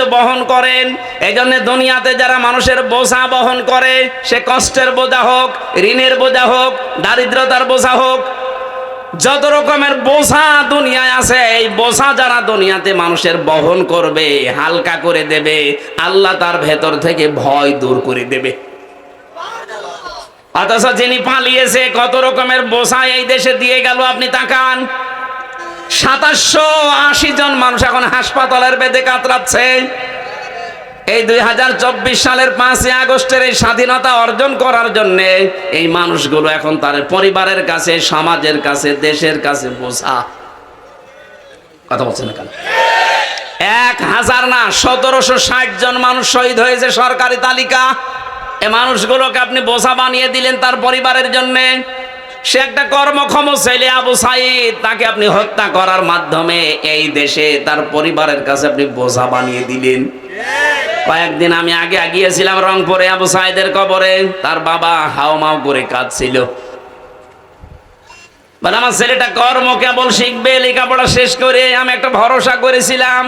তো বহন করেন। এই জন্য দুনিয়াতে যারা মানুষের বোঝা বহন করে, সে কষ্টের বোঝা হোক, ঋণের বোঝা হোক, দারিদ্রতার বোঝা হোক, যত রকমের বোঝা দুনিয়ায় আছে, এই বোঝা যারা দুনিয়াতে মানুষের বহন করবে, হালকা করে দেবে, আল্লাহ তার ভেতর থেকে ভয় দূর করে দেবে। অথচ যিনি পালিয়েছে, কত রকমের বোঝা এই দেশে দিয়ে গেল, আপনি তাকান। সাতাশশো আশি জন মানুষ এখন হাসপাতালের বেদে কাতরাচ্ছে। এই দুই হাজার চব্বিশ সালের পাঁচই আগস্টের এই স্বাধীনতা অর্জন করার জন্য এই মানুষগুলো এখন তার পরিবারের কাছে, সমাজের কাছে, দেশের কাছে বোঝা। কথা বলছেন কেন? এক হাজার না, সতেরোশো ষাট জন মানুষ শহীদ হয়েছে সরকারি তালিকা। এ মানুষগুলোকে আপনি বোঝা বানিয়ে দিলেন তার পরিবারের জন্যে। সে একটা কর্মক্ষম ছেলে আবু সাইদ, তাকে আপনি হত্যা করার মাধ্যমে এই দেশে তার পরিবারের কাছে আপনি বোঝা বানিয়ে দিলেন। কয়েকদিন আমি আগে গিয়েছিলাম রংপুরে আবু সাইদের কবরে, তার বাবা হাও মাও করে কাঁদছিল। বলে, আমার ছেলেটা কর্ম কেবল শিখবে, লেখাপড়া শেষ করে আমি একটা ভরসা করেছিলাম,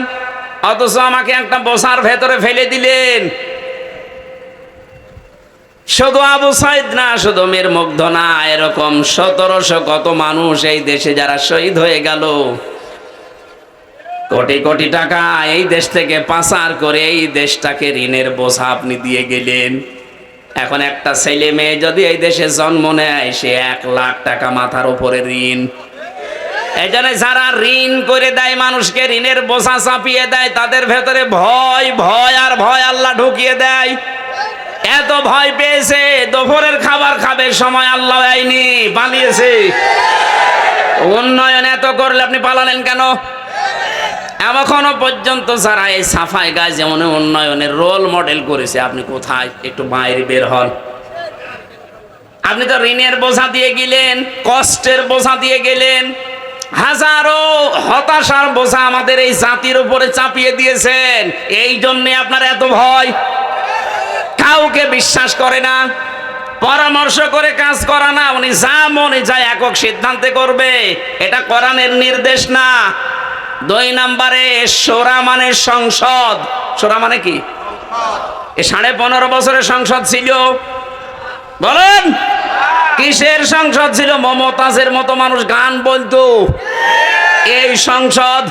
অথচ আমাকে একটা বসার ভেতরে ফেলে দিলেন। শুধু আবু সাইদ না, শুধু মেয়ের মুগ্ধ না, এরকম সতেরোশো কত মানুষ এই দেশে যারা শহীদ হয়ে গেল। কোটি কোটি টাকা এই দেশ থেকে পাচার করে এই দেশটাকে ঋণের বোঝা আপনি দিয়ে গেলেন। এখন একটা ছেলে মেয়ে যদি এই দেশে জন্ম নেয়, সে এক লাখ টাকা মাথার উপরে ঋণ। এই জন্য যারা ঋণ করে দেয়, মানুষকে ঋণের বোঝা চাপিয়ে দেয়, তাদের ভেতরে ভয় ভয় আর ভয় আল্লাহ ঢুকিয়ে দেয়। এত ভয় পেয়েছে, দুপুরের খাবার খাবে, সময় আল্লাহ আইনি পালিয়েছে। উন্নয়ন এত করলে আপনি পালালেন কেন? এখনও পর্যন্ত যারা এই সাফাই গাছ যেমন উন্নয়নের রোল মডেল করেছে, আপনি কোথায়? একটু বাইরে বের হন। আপনি তো ঋণের বোঝা দিয়ে গেলেন, কষ্টের বোঝা দিয়ে গেলেন। হাজারো হতাশার বোঝা আমাদের এই জাতির উপরে চাপিয়ে দিয়েছেন। এই জন্যে আপনার এত ভয়। কাউকে বিশ্বাস করে না, পরামর্শ করে কাজ করা না, উনি যা মনে যায় একক সিদ্ধান্তে করবে। এটা কোরআনের নির্দেশ না। দুই নম্বরে, সোরা মানে সংসদ। সোরা মানে কি? এ সাড়ে পনেরো বছরের সংসদ ছিল। বলেন, কিসের সংসদ ছিল? মমতাজের মতো মানুষ গান বলতো। এই সংসদ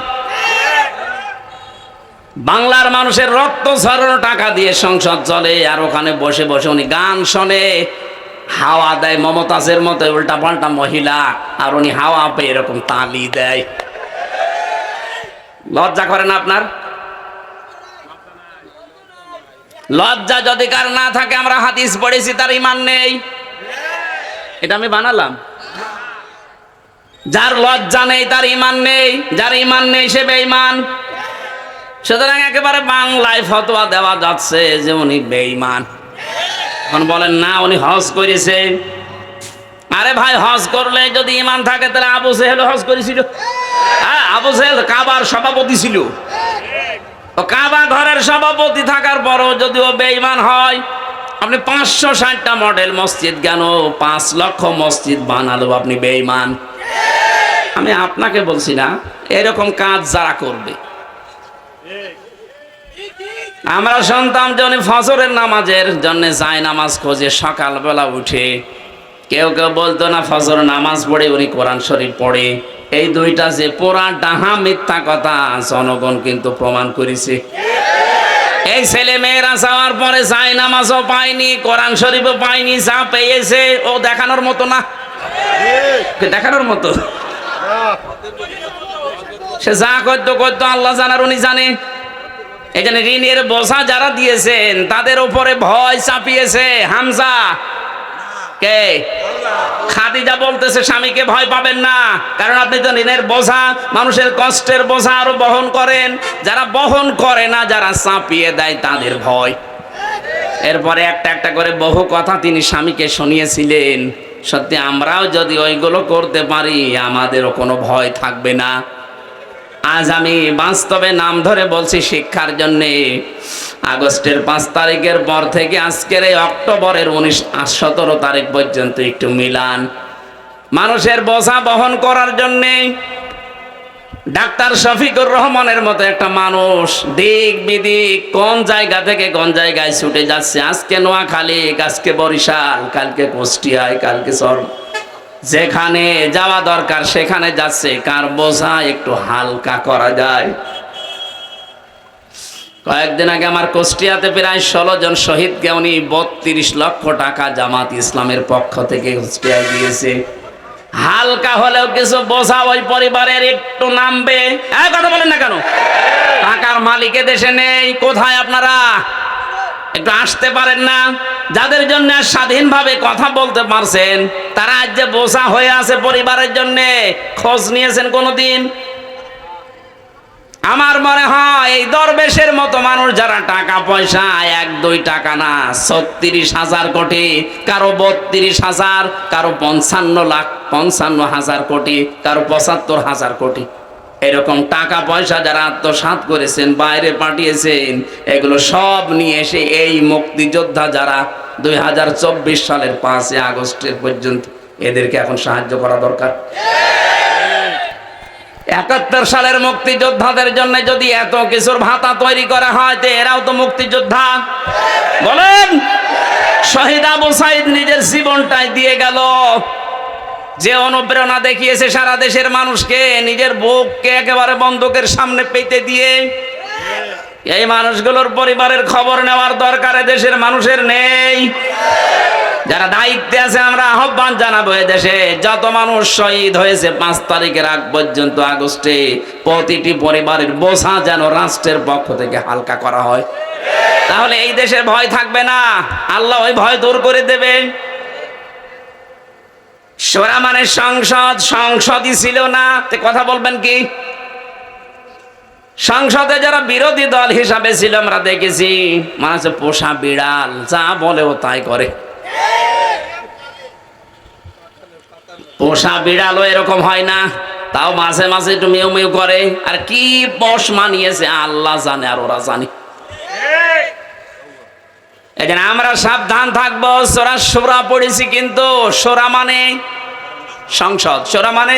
বাংলার মানুষের রক্ত ঝরানো টাকা দিয়ে সংসদ চলে, আর ওখানে বসে বসে উনি গান শোনে। হাওয়া দেয় মমতাজের মতো উল্টা পাল্টা মহিলা, আর উনি হাওয়া পেয়ে এরকম তালি দেয়। লজ্জা করে না আপনার? লজ্জা যদি কার না থাকে, আমরা হাদিস পড়েছি, তার ইমান নেই। এটা আমি বানালাম। যার লজ্জা নেই, তার ইমান নেই। যার ইমান নেই, সে বেঈমান। সুতরাং একেবারে বাংলায় ফতোয়া দেওয়া যাচ্ছে যে উনি বেঈমান। এখন বলেন, না, উনি হজ করেছে। আরে ভাই, হজ করলে যদি ইমান থাকে, তাহলে আবু সেহেল হজ করেছিল। হ্যাঁ আবু সেহেল কাবার সভাপতি ছিল। ও কাবা ঘরের সভাপতি থাকার পরও যদি ও বেঈমান হয়, আপনি পাঁচশো ষাটটা মডেল মসজিদ কেন? পাঁচ লক্ষ মসজিদ বানালো, আপনি বেঈমান। আমি আপনাকে বলছি না, এরকম কাজ যারা করবে আমরা শুনতাম যে উনি ফজরের নামাজের জন্য যায় নামাজ খোঁজে, সকালবেলা উঠে কেউ কেউ বলতো, না, ফজর নামাজ পড়ে, উনি কোরআন শরীফ পড়ে। এই দুইটা যে পোড়া ডাহা মিথ্যা কথা, জনগণ কিন্তু প্রমাণ করেছে। এই ছেলে মেয়েরা যাওয়ার পরে যায় নামাজও পায়নি, কোরআন শরীফও পায়নি, যা পেয়েছে, ও দেখানোর মতো না। দেখানোর মতো? সে যা করতো করতো, আল্লাহ জানার উনি জানে। জন্য ঋণের বোঝা যারা দিয়েছেন, তাদের উপরে ভয় চাপিয়েছে। হামজা, কে? খাদিজা বলতেছে, স্বামীকে ভয় পাবেন না, কারণ আপনি তো ঋণের বোঝা, মানুষের কষ্টের বোঝা আরও বহন করেন। যারা বহন করে না, যারা চাপিয়ে দেয়, তাদের ভয়। এরপরে একটা একটা করে বহু কথা তিনি স্বামীকে শুনিয়েছিলেন। সত্যি, আমরাও যদি ওইগুলো করতে পারি, আমাদেরও কোনো ভয় থাকবে না। আজ আমি বাস্তবে নাম ধরে বলছি শিক্ষার জন্যে। আগস্টের পাঁচ তারিখের পর থেকে আজকের এই অক্টোবরের উনিশ সতেরো তারিখ পর্যন্ত একটু মিলান। মানুষের বোঝা বহন করার জন্যে ডাক্তার শফিকুর রহমানের মতো একটা মানুষ দিক বিদিক কোন জায়গা থেকে কোন জায়গায় ছুটে যাচ্ছে? আজকে নোয়াখালী, আজকে বরিশাল, কালকে কুষ্টিয়ায়, কালকে সর যেখানে যাওয়া দরকার, সেখানে যাচ্ছে। কার বোঝা একটু হালকা করা যায়। কয়েকদিন আগে আমার কুষ্টিয়াতে প্রায় ষোলো জন শহীদকে উনি বত্রিশ লক্ষ টাকা জামাত ইসলামের পক্ষ থেকে কুষ্টিয়ায় দিয়েছে। হালকা হলেও কিছু বোঝা ওই পরিবারের একটু নামবে। কথা বলেন না কেন? টাকার মালিকে দেশে নেই। কোথায় আপনারা? একটু আসতে পারেন না। যাদের জন্য স্বাধীনভাবে কথা বলতে পারছেন, তারা আজ যে বোঝা হয়ে আছে পরিবারের জন্য, খোঁজ নিয়েছেন কোনোদিন? আমার মনে হয় এই দরবেশের মতো মানুষ যারা টাকা পয়সা, এক, দুই টাকা না, ছত্রিশ হাজার কোটি, কারও বত্রিশ হাজার, কারও পঞ্চান্ন লাখ, পঞ্চান্ন হাজার কোটি, কারও পঁচাত্তর হাজার কোটি। এরকম টাকা পয়সা যারা আত্মসাৎ করেছেন, বাইরে পাঠিয়েছেন, এগুলো সব নিয়ে এসে এই মুক্তিযোদ্ধা যারা দুই হাজার চব্বিশ সালের পাঁচই আগস্টের পর্যন্ত, এদেরকে এখন সাহায্য করা দরকার। একাত্তর সালের মুক্তিযোদ্ধাদের জন্য যদি এত কিছুর ভাতা তৈরি করা হয়, তো এরাও তো মুক্তিযোদ্ধা। বলেন, শহীদ আবু সাইদ নিজের জীবনটাই দিয়ে গেল। যে অনুপ্রেরণা দেখিয়েছে সারা দেশের মানুষকে, নিজের বুককে একেবারে বন্ধকের সামনে পেতে দিয়ে, এই মানুষগুলোর পরিবারের খবর নেওয়ার দরকার দেশের মানুষের নেই। যারা দায়িত্বে আছে, আমরা আহ্বান জানাব দেশে, যত মানুষ শহীদ হয়েছে পাঁচ তারিখের আগ পর্যন্ত আগস্টে, প্রতিটি পরিবারের বোঝা যেন রাষ্ট্রের পক্ষ থেকে হালকা করা হয়। তাহলে এই দেশে ভয় থাকবে না। আল্লাহ ওই ভয় দূর করে দেবে। সোরা মানে সংসদ, সংসদই ছিল না। তে কথা বলবেন কি? সংসদে যারা বিরোধী দল হিসাবে ছিল, আমরা দেখেছি মানে পোষা বিড়াল, যা বলে ও তাই করে। পোষা বিড়ালও এরকম হয় না, তাও মাঝে মাঝে একটু মেউ মেউ করে। আর কি বস মানিয়েছে, আল্লাহ জানে আর ওরা জানে। এখানে আমরা সাবধান থাকব। সোরা সোরা পড়েছি কিন্তু, সোরা মানে সংসদ। সোরা মানে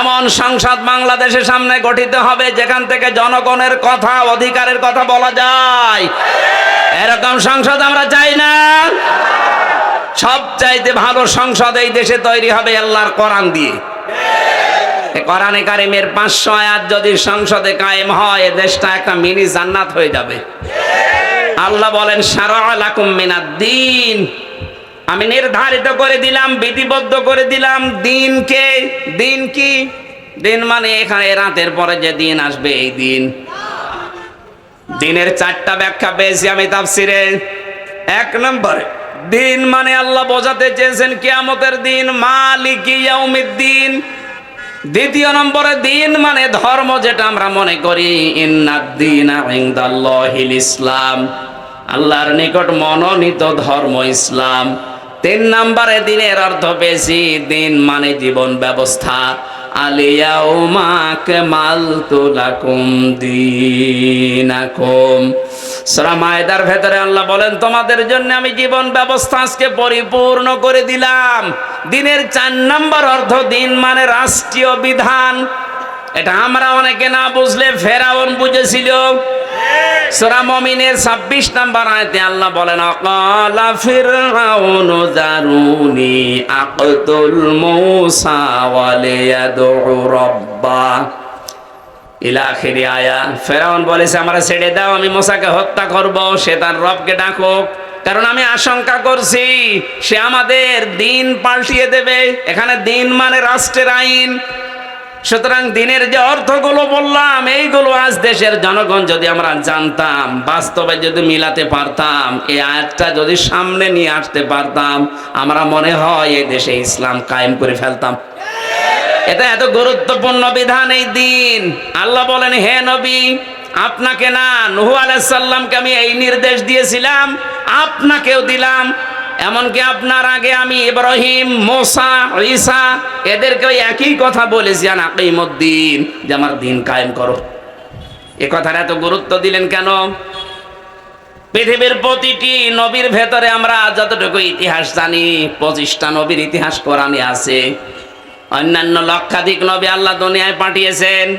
এমন সংসদ বাংলাদেশের সামনে গঠিত হবে যেখান থেকে জনগণের কথা, অধিকারের কথা বলা যায়। এরকম সংসদ আমরা চাই না। সবচাইতে ভালো সংসদ এই দেশে তৈরি হবে আল্লাহর কোরআন দিয়ে। কোরআনে কারিমের পাঁচশো আয়াত যদি সংসদে কায়েম হয় দেশটা একটা মিনি জান্নাত হয়ে যাবে। আল্লাহ বলেন সারালাকুম মিনাদ দিন। আমি নির্ধারিত করে দিলাম, বিধিবদ্ধ করে দিলাম দিনকে দিন কি? দিন মানে এখানে রাতের পরে যে দিন আসবে, এই দিন। দিনের চারটা ব্যাখ্যা পেয়েছি আমি তাফসিরে। এক নম্বরে, দিন মানে আল্লাহ বোঝাতে চেয়েছেন কিয়ামতের দিন, মালিক দিন দ্বিতীয় নম্বরে দিন মানে ধর্ম যেটা আমরা মনে করি ইসলাম। আল্লাহর নিকট মনোনীত ধর্ম ইসলাম। তিন নম্বরে দিনের অর্থ পেয়েছি দিন মানে জীবন ব্যবস্থা। আলিয়াউমাকে মালতু লাকুম দিনাকুম। সূরা মায়দার ভেতরে আল্লাহ বলেন, তোমাদের জন্য আমি জীবন ব্যবস্থা আজকে পরিপূর্ণ করে দিলাম। দিনের চার নম্বর অর্থ দিন মানে রাষ্ট্রীয় বিধান। এটা আমরা অনেকে না বুঝলে ফেরাউন বুঝেছিল। 26 নাম্বার আয়া। ফেরাউন বলেছে, আমরা ছেড়ে দাও, আমি মোসাকে হত্যা করব, সে তার রবকে ডাকুক। কারণ আমি আশঙ্কা করছি, সে আমাদের দিন পাল্টিয়ে দেবে। এখানে দিন মানে রাষ্ট্রের আইন। সুতরাং দিনের যে অর্থগুলো বললাম, এইগুলো আজ দেশের জনগণ যদি আমরা জানতাম, বাস্তবে যদি মিলাতে পারতাম, এই আয়াতটা যদি সামনে নিয়ে আসতে পারতাম, আমরা মনে হয় এই দেশে ইসলাম কায়েম করে ফেলতাম। এটা এত গুরুত্বপূর্ণ বিধান এই দিন। আল্লাহ বলেন, হে নবী আপনাকে না, নুহু আলাইসাল্লামকে আমি এই নির্দেশ দিয়েছিলাম, আপনাকেও দিলাম। এমনকি আপনার আগে আমি ইব্রাহিম, মোসা, ঈসা, এদেরকে একই কথা বলেছি আকিমুদ্দিন যে আমার দিন কায়েম করো। এ কথার এত গুরুত্ব দিলেন কেন? পৃথিবীর প্রতিটি নবীর ভেতরে আমরা যতটুকু ইতিহাস জানি, পঁচিশটা নবীর ইতিহাস কোরআনে আছে। অন্যান্য লক্ষাধিক নবী আল্লাহ দুনিয়ায় পাঠিয়েছেন।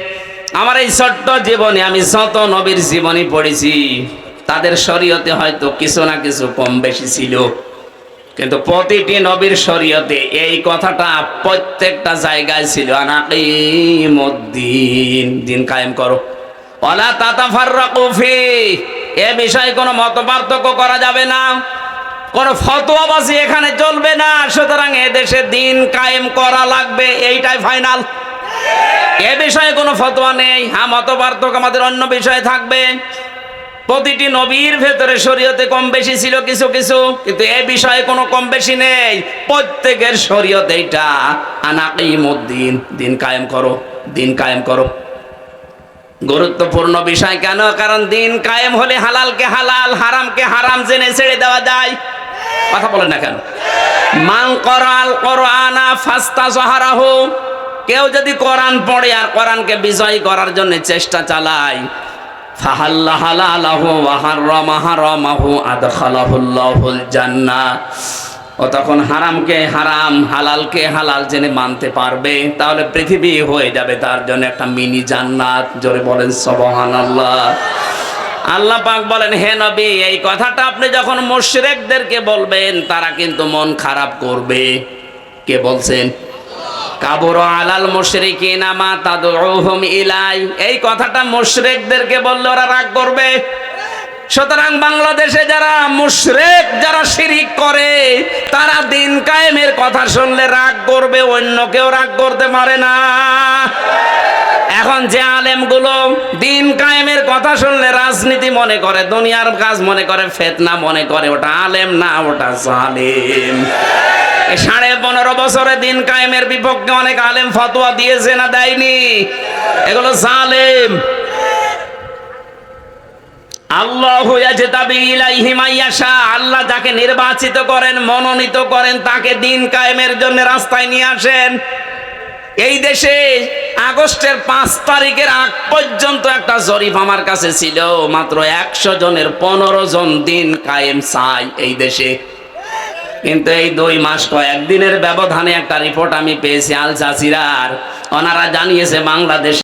আমার এই ছোট্ট জীবনে আমি শত নবীর জীবনী পড়েছি। তাদের শরীয়তে হয়তো কিছু না কিছু কম বেশি ছিল। কিন্তু প্রতিটি নবীর শরীয়তে এই কথাটা প্রত্যেকটা জায়গায় ছিল। দিন কায়েম করো। ওলা তাতাফাররাকু ফি, এ বিষয়ে কোনো মতপার্থক্য করা যাবে না। কোন ফতোয়াবাজি এখানে চলবে না। সুতরাং এদেশে দিন কায়েম করা লাগবে। এইটাই ফাইনাল। এ বিষয়ে কোনো ফতোয়া নেই। হ্যাঁ মত পার্থক্য আমাদের অন্য বিষয়ে থাকবে। প্রতিটি নবীর ভেতরে শরীয়তে কম বেশি ছিল কিছু কিছু, কিন্তু এ বিষয়ে কোনো কম বেশি নেই। প্রত্যেকের শরীয়ত এইটা। আনাকিমুদ্দিন, দিন কায়েম করো, দিন কায়েম করো। গুরুত্বপূর্ণ বিষয় কেন? কারণ দিন কায়েম হলে হালালকে হালাল, হারামকে হারাম জেনে ছেড়ে দেওয়া যায়। কথা বলেন না কেন? মান করাল কোরআনা ফাস্তা সহারাহু কেউ যদি কোরআন পড়ে আর কোরআনকে বিজয় করার জন্য চেষ্টা চালায় ও তখন হারামকে হারাম, হালালকে হালাল জেনে মানতে পারবে, তাহলে পৃথিবী হয়ে যাবে তার জন্য একটা মিনি জান্নাত। জোরে বলেন, সুবহানাল্লাহ। আল্লাহ পাক বলেন, হে নবী, এই কথাটা আপনি যখন মুশরিকদেরকে বলবেন, তারা কিন্তু মন খারাপ করবে। কে বলছেন? কাবর আলাল মুশরিকিনা মা তাদউহুম ইলাই। এই কথাটা মুশরিকদেরকে বললে ওরা রাগ করবে। সুতরাং বাংলাদেশে যারা মুশরেক, যারা শিরিক করে, তারা দিন কায়েমের কথা শুনলে রাগ করবে, অন্য কেউ রাগ করতে পারে না। এখন যে আলেমগুলো দিন কায়েমের কথা শুনলে রাজনীতি মনে করে, দুনিয়ার কাজ মনে করে, ফেতনা মনে করে, ওটা আলেম না, ওটা জালেম। সাড়ে পনেরো বছরে দিন কায়েমের বিপক্ষে অনেক আলেম ফতোয়া দিয়েছে না দেয়নি? এগুলো জালেম। আল্লাহ যাকে নির্বাচিত করেন, মনোনীত করেন, তাকে দিন কায়েমের জন্য রাস্তায় নিয়ে আসেন। এই দেশে আগস্টের পাঁচ তারিখের আগ পর্যন্ত একটা জরিপ আমার কাছে ছিল, মাত্র একশো জনের পনেরো জন দিন কায়েম চাই এই দেশে। কিন্তু এই দুই মাস কয়েকদিনের ব্যবধানে একটা রিপোর্ট আমি পেয়েছি, আল জাসিরার ওনারা জানিয়েছে বাংলাদেশ